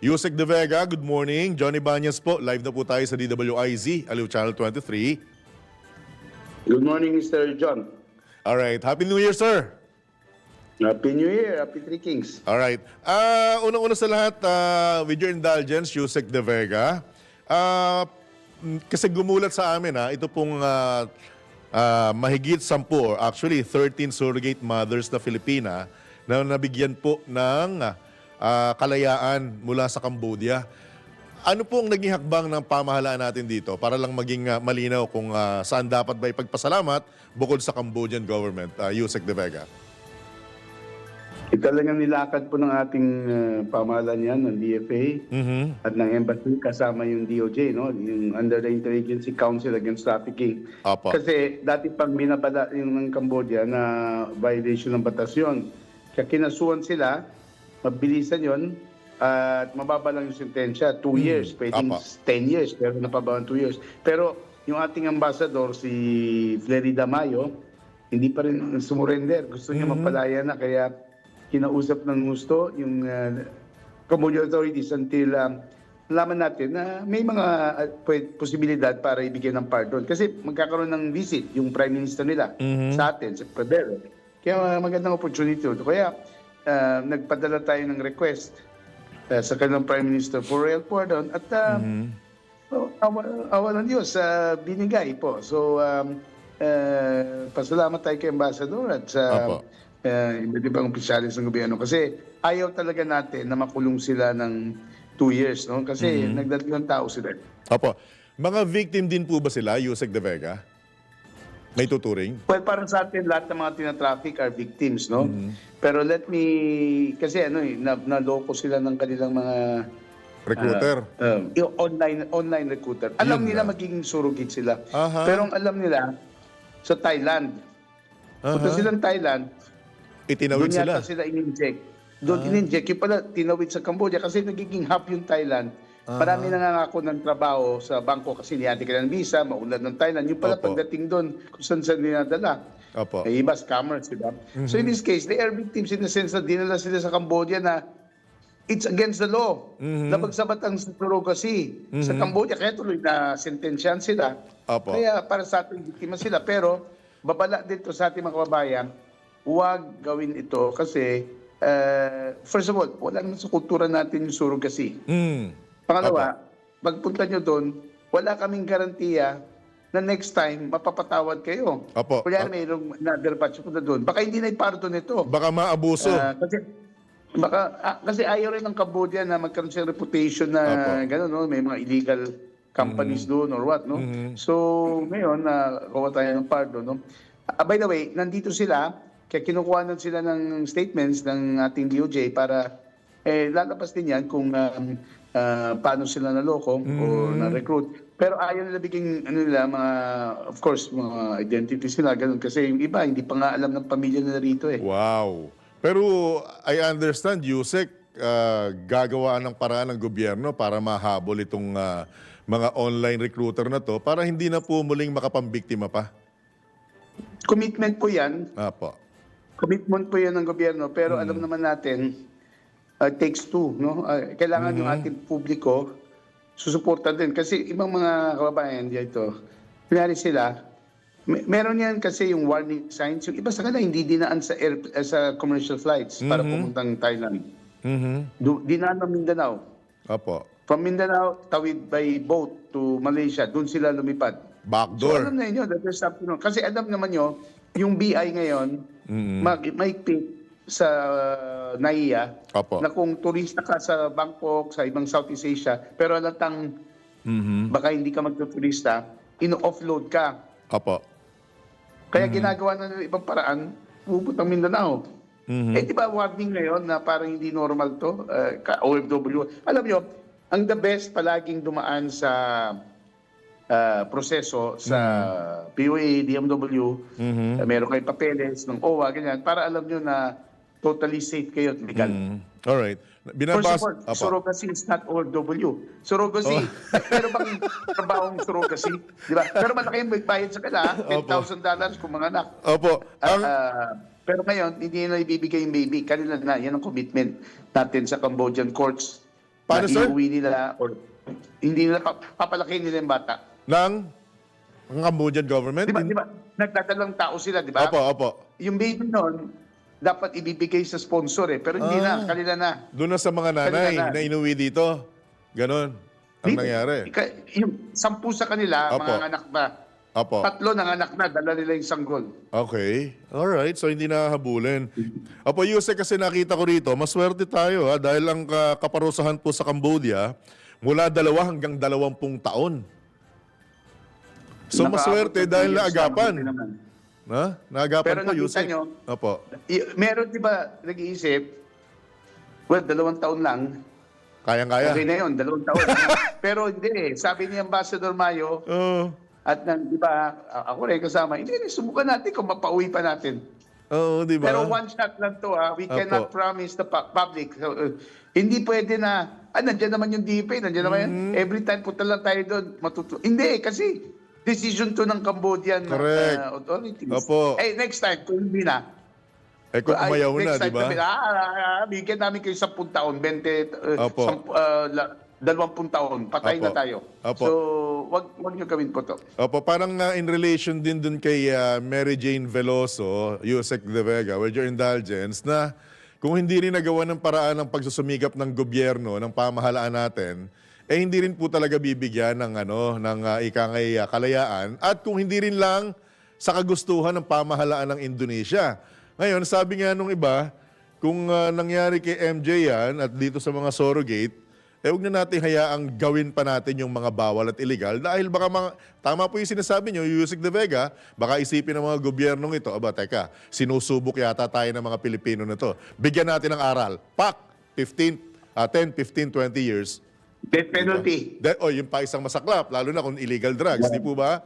Yusek De Vega, good morning. Johnny Banyas po, live na po tayo sa DWIZ, Aliw Channel 23. Good morning, Mr. John. Alright, Happy New Year, sir. Happy New Year, Happy Three Kings. Alright. Ah, unang-una sa lahat, ah, with your indulgence, Yusek De Vega, mm, kasi gumulat sa amin, ha, ito pong ah, ah, mahigit 10, or actually 13 surrogate mothers na Filipina na nabigyan po ng ah, kalayaan mula sa Cambodia. Ano po ang naging hakbang ng pamahalaan natin dito para lang maging ah, malinaw kung ah, saan dapat ba ipagpasalamat bukod sa Cambodian government, uh, Yusek De Vega? Eh, talagang nilakad po ng ating uh, pamahalaan yan, ng DFA Mhm. at ng embassy kasama yung DOJ, no? yung Under the Interagency Council Against Trafficking. Apo. Kasi dati pang binabala yung ng Cambodia na violation ng batas yun. Kaya kinasuhan sila, mabilisan yon at mababa lang yung sentensya. Two years, pwedeng Apa. 10 years, pero napabawang 2 years. Pero yung ating ambassador, si Flerida Mayo, hindi pa rin sumurrender. Gusto niya mapalaya na, kaya kinausap ng gusto yung uh, Cambodian authorities until um, malaman natin na may mga uh, posibilidad para ibigay ng pardon. Kasi magkakaroon ng visit yung Prime Minister nila sa atin, sa Pradero. Kaya uh, magandang opportunity ito. Kaya uh, nagpadala tayo ng request uh, sa kanilang Prime Minister for royal pardon at uh, oh, awa, awa ng Diyos, uh, binigay po. So, um, uh, pasalamat tayo kay Ambassador at sa Apo. uh, iba't ibang opisyalis ng gobyerno kasi ayaw talaga natin na makulong sila ng two years, no? Kasi nagdadalang tao sila. Opo. Mga victim din po ba sila, Yusek De Vega? May tuturing? Well, parang sa atin, lahat ng mga tinatraffic are victims, no? Pero let me, kasi ano eh, na, naloko sila ng kanilang mga Recruiter? uh, yung online online recruiter. Alam Yun nila na. magiging surrogate sila. Aha. Pero ang alam nila, sa Thailand, punta Aha. silang Thailand, Itinawid doon sila. yata sila in-inject. Doon in-inject. Yung pala, tinawid sa Cambodia kasi nagiging hub yung Thailand. Marami nangangako ng trabaho sa bangko kasi niyati ka ng visa, maunlad ng Thailand. Yung pala Opo. pagdating doon, kung saan saan dinadala. Opo. Eh, iba scammers, di ba? So in this case, they are victims in the sense na dinala sila sa Cambodia na it's against the law. Labagsabat ang surrogacy sa Cambodia. Kaya tuloy na sentensyan sila. Opo. Kaya para sa ating biktima sila. Pero babala dito sa ating mga kababayan, huwag gawin ito kasi uh, first of all, wala naman sa kultura natin yung surrogacy. Mm. Pangalawa, pagpunta nyo doon, wala kaming garantiya na next time mapapatawad kayo. Opo. Kaya mayroong another batch punta doon. Baka hindi na ipardon ito. Baka maabuso. Ah, kasi baka ah, kasi ayaw rin ng Cambodia na magkaroon siya reputation na Opo. gano'n, no? may mga illegal companies doon or what, no? So, ngayon, na uh, tayo ng pardon, no? Ah, by the way, nandito sila, kaya kinukuha na sila ng statements ng ating DOJ para eh, lalabas din yan kung um, ah, paano sila naloko o na-recruit. Pero ayaw nila biging ano nila, mga, of course, mga identities nila, ganun. Kasi yung iba, hindi pa nga alam ng pamilya nila rito eh. Wow. Pero I understand, Yusek, ah, gagawa ng paraan ng gobyerno para mahabol itong ah, mga online recruiter na to para hindi na po muling makapambiktima pa. Commitment po yan. Apo. Commitment po yan ng gobyerno. Pero alam naman natin, uh, takes two. No? Uh, kailangan yung ating publiko susuporta din. Kasi ibang mga kababayan dito, kunyari sila, may, meron yan kasi yung warning signs. Yung iba sa kanila hindi dinaan sa, air, eh, sa commercial flights para pumuntang Thailand. Mhm. Du, dinaan ng Mindanao. Apo. From Mindanao, tawid by boat to Malaysia. Doon sila lumipad. So Backdoor. alam na inyo that there's something wrong. Kasi alam naman nyo, yung BI ngayon, Mhm. mag, maigpit sa uh, NAIA Opo. na kung turista ka sa Bangkok, sa ibang Southeast Asia, pero alatang Mhm. baka hindi ka magtuturista, ino-offload ka. Apo. Kaya ginagawa na ng ibang paraan, pupuntang Mindanao. Mhm. Eh di ba warning ngayon na parang hindi normal to, uh, ka- OFW. Alam nyo, ang the best palaging dumaan sa uh, proseso sa POA, DMW, Mhm. uh, meron kayo papeles ng OWA, ganyan, para alam nyo na totally safe kayo at legal. Mhm. Alright. First Binabas... of all, surrogacy is not OFW. Surrogacy, pero bang trabahong surrogacy? Di ba? Pero malaki yung bayad sa kanila, $10,000 kung mga anak. Opo. Ah, Ang... ah, pero ngayon, hindi na ibibigay yung baby. Kanila na, yan ang commitment natin sa Cambodian courts. Paano, na sir? iuwi nila or hindi nila pa- papalaki nila yung bata. Ng ng Cambodian government? Di ba, di ba, nagdadalang tao sila, di ba? Opo, opo. Yung baby nun, dapat ibibigay sa sponsor eh. Pero hindi Ah. na, kanila na. Doon na sa mga nanay Kanila na. na inuwi dito. Ganon ang Di- nangyari. Yung sampu sa kanila, Opo. mga anak na. Opo. Tatlo ng anak na, dala nila yung sanggol. Okay. Alright. So, hindi na habulin. Opo, Yusek, kasi nakita ko rito, maswerte tayo ha, dahil ang ka- kaparusahan po sa Cambodia, mula dalawa hanggang dalawampung taon. So, Nakaabot maswerte ng dahil two years naagapan. naman. Ha? Naagapan Pero po, nakita Yusek. nyo, Opo. Y- meron di ba nag-iisip, well, dalawang taon lang, Kayang-kaya. okay na yun, dalawang taon. Pero hindi eh, sabi ni Ambassador Mayo, Oo. at nang, di ba, a- ako rin kasama, hindi, hindi, subukan natin kung mapauwi pa natin. Oo, di ba? Pero one shot lang to ha, we Opo. cannot promise the pu- public. So, uh, hindi pwede na, ah, nandiyan naman yung DPA, nandiyan naman yan. Mm-hmm. Every time punta lang tayo doon, matuto. Hindi, kasi decision to ng Cambodian Correct. uh, authorities. Opo. Eh, next time, kung hindi na, eh kung ay, umayaw na, next di time ba? Sabi, ah, ah, ah, bigyan namin kayo 10 taon, 20, uh, Opo. sampu- uh, la- 20 taon, patay Opo. na tayo. Opo. So, wag, wag nyo gawin po to. Opo, parang uh, in relation din dun kay uh, Mary Jane Veloso, Yusek De Vega, with your indulgence, na kung hindi rin nagawa ng paraan ng pagsusumikap ng gobyerno, ng pamahalaan natin, eh hindi rin po talaga bibigyan ng ano ng uh, ikangay uh, kalayaan at kung hindi rin lang sa kagustuhan ng pamahalaan ng Indonesia. Ngayon, sabi nga nung iba, kung uh, nangyari kay MJ yan at dito sa mga surrogate, eh huwag na natin hayaang gawin pa natin yung mga bawal at illegal dahil baka mga, tama po yung sinasabi nyo, Yusik De Vega, baka isipin ng mga gobyernong ito, aba teka, sinusubok yata tayo ng mga Pilipino na to. Bigyan natin ng aral. Pak! 15, ah, 10, 15, 20 years. Death penalty. De- oh, yung pa isang masaklap, lalo na kung illegal drugs, di po ba?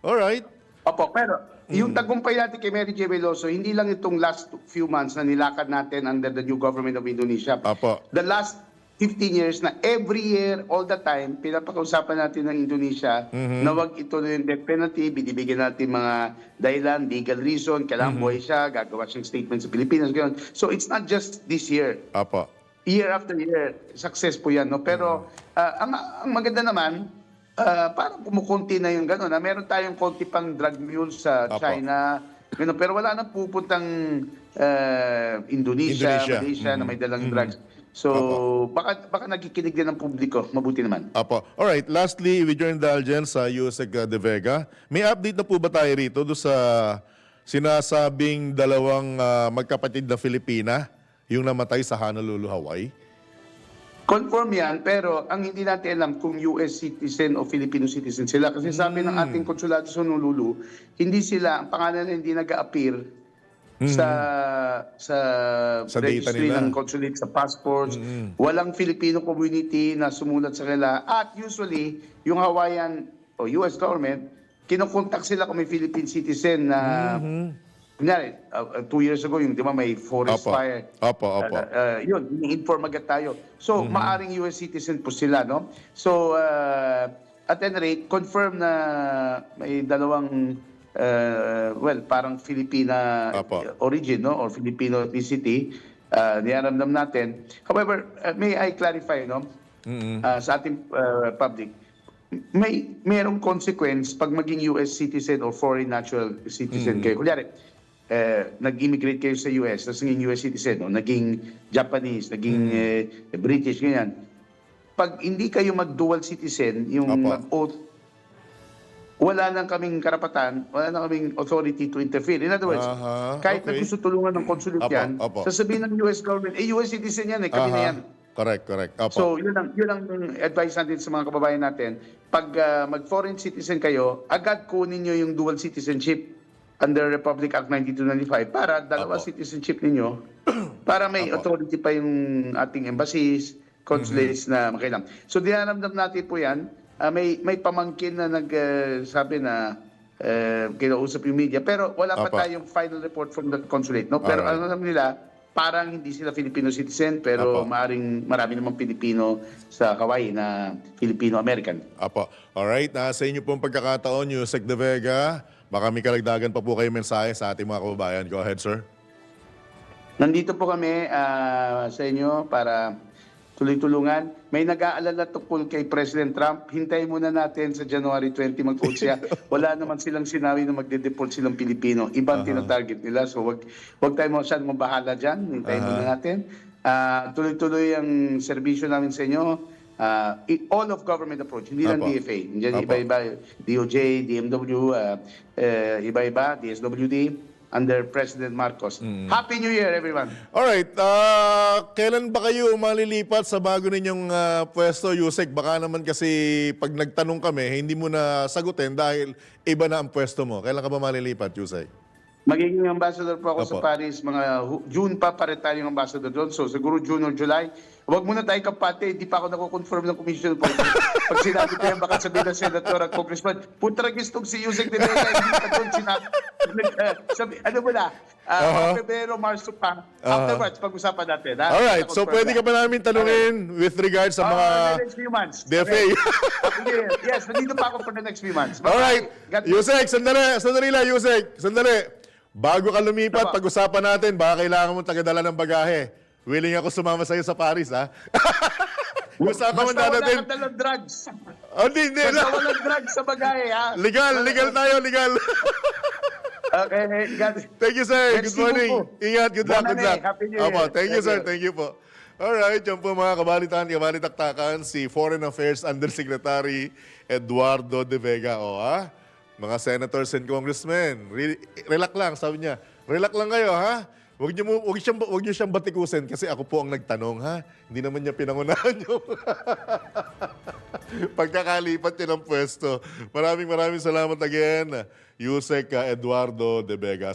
Alright. Opo, pero yung Mm. tagumpay natin kay Mary J. Veloso, hindi lang itong last few months na nilakad natin under the new government of Indonesia. Apo. The last 15 years na every year, all the time, pinapakausapan natin ng Indonesia Mm-hmm. na wag ito na yung death penalty, binibigyan natin mga dahilan, legal reason, kailangan Mm-hmm. buhay siya, gagawa siyang statement sa Pilipinas, gano'n. So it's not just this year. Apo. Year after year, success po yan. No? Pero ah, ang, ang maganda naman, ah, parang kumukunti na yung gano'n. Meron tayong konti pang drug mules sa Apo. China. Ganun. Pero wala nang pupuntang ah, Indonesia, Indonesia. Malaysia na may dalang drugs. So, baka, baka nagkikinig din ng publiko. Mabuti naman. Apo. Alright, lastly, with your indulgence, sa Yusek uh, De Vega, may update na po ba tayo rito do sa sinasabing dalawang uh, magkapatid na Filipina, yung namatay sa Honolulu, Hawaii? Conform yan, pero ang hindi natin alam kung US citizen o Filipino citizen sila. Kasi sabi ng ating konsulado sa Honolulu, hindi sila, ang pangalan hindi nag-appear sa sa, Sa data registry nila. ng consulate sa passports. Walang Filipino community na sumulat sa kanila. At usually, yung Hawaiian o US government, kinukontak sila kung may Philippine citizen na Kunyari, uh, uh, two years ago, yung di ba may forest Opo. fire. Opo, opo. Uh, uh, yun, ini-inform agad tayo. So, maaring US citizen po sila, no? So, uh, at any rate, confirm na may dalawang, uh, well, parang Filipina Opo. origin, no? Or Filipino ethnicity. Uh, niyaramdam natin. However, uh, may I clarify, no? Uh, sa ating uh, public, may merong consequence pag maging US citizen or foreign natural citizen kayo. Kunyari, eh, nag-immigrate kayo sa US, tapos naging US citizen, o naging Japanese, naging eh, British, ganyan. Pag hindi kayo mag-dual citizen, yung Apo. mag-oath, wala nang kaming karapatan, wala nang kaming authority to interfere. In other words, Aha, kahit na okay. gusto tulungan ng consulate Apo, yan, apo. sasabihin ng US government, eh, US citizen yan, eh, kami na Aha. yan. Correct, correct. Opo. So, yun ang, yun ang advice natin sa mga kababayan natin. Pag ah, mag-foreign citizen kayo, agad kunin nyo yung dual citizenship under Republic Act 9295 para dalawa Apo. citizenship ninyo para may Apo. authority pa yung ating embassies, consulates na makailang. So, dinaramdam natin po yan. Ah, may, may pamangkin na nagsabi na uh, kinausap yung media pero wala pa Apo. tayong final report from the consulate. No? Pero Alright. ano alam nila, parang hindi sila Filipino citizen pero Apo. maaring marami namang Pilipino sa Hawaii na Filipino-American. Apo. Alright, na sa inyo pong pagkakataon, Yusek De Vega, baka may kalagdagan pa po kayo mensahe sa ating mga kababayan. Go ahead, sir. Nandito po kami ah, sa inyo para tuloy-tulungan. May nag-aalala tungkol kay President Trump. Hintayin muna natin sa January 20 mag-vote siya. Wala naman silang sinabi na magde-deport silang Pilipino. Ibang tinatarget nila. So wag, wag tayo masyadong mabahala dyan. Hintayin muna natin. Ah, tuloy-tuloy ang serbisyo namin sa inyo. I- all of government approach, hindi lang Apo. DFA. Apo. iba-iba, DOJ, DMW, ah, eh, iba-iba, DSWD, under President Marcos. Happy New Year, everyone! Alright, ah, kailan ba kayo malilipat sa bago ninyong ah, pwesto, Yusek? Baka naman kasi pag nagtanong kami, hindi mo na sagutin dahil iba na ang pwesto mo. Kailan ka ba malilipat, Yusek? Magiging ambassador po ako Opo. sa Paris, mga June pa pare tayong ambassador doon. So siguro June or July. Huwag muna tayo kapate, hindi pa ako nako-confirm ng commission po. Pag sinabi ko yan, baka sabihin ng senator at congressman, putra gustong si Yusek de Vega, hindi pa doon sinabi. Sabi, ano mo na, uh, Aha. Febrero, Marso pa. Afterwards, pag-usapan natin. ha? Alright, so pwede ka ba namin tanungin with regards sa Ah, mga the next few months. DFA? Year. Yes, nandito pa ako for the next few months. Alright. Yusek, sandali, sandali lang, Yusek, sandali. Bago ka lumipat, Apa. pag-usapan natin, baka kailangan mong tagadala ng bagahe. Willing ako sumama sa'yo sa Paris, ha? Usapan mo Basta na wala natin. kang dalang drugs. Oh, hindi, hindi. Basta walang drugs sa bagay, ha? Legal, legal tayo, legal. Okay, God. Thank you, sir. Good morning. Ingat, good luck, good luck. Happy New Year. Opo, thank you, sir. Thank you po. Alright, yan po mga kabalitan, kabalitaktakan, si Foreign Affairs Undersecretary Eduardo De Vega. O, ha? Mga senators and congressmen, re- relax lang, sabi niya. Relax lang kayo, ha? Huwag niyo, mo- huwag, siyang, huwag niyo siyang batikusin kasi ako po ang nagtanong, ha? Hindi naman niya pinangunahan yung pagkakalipat niya ng pwesto. Maraming maraming salamat again, Yusek uh, Eduardo De Vega.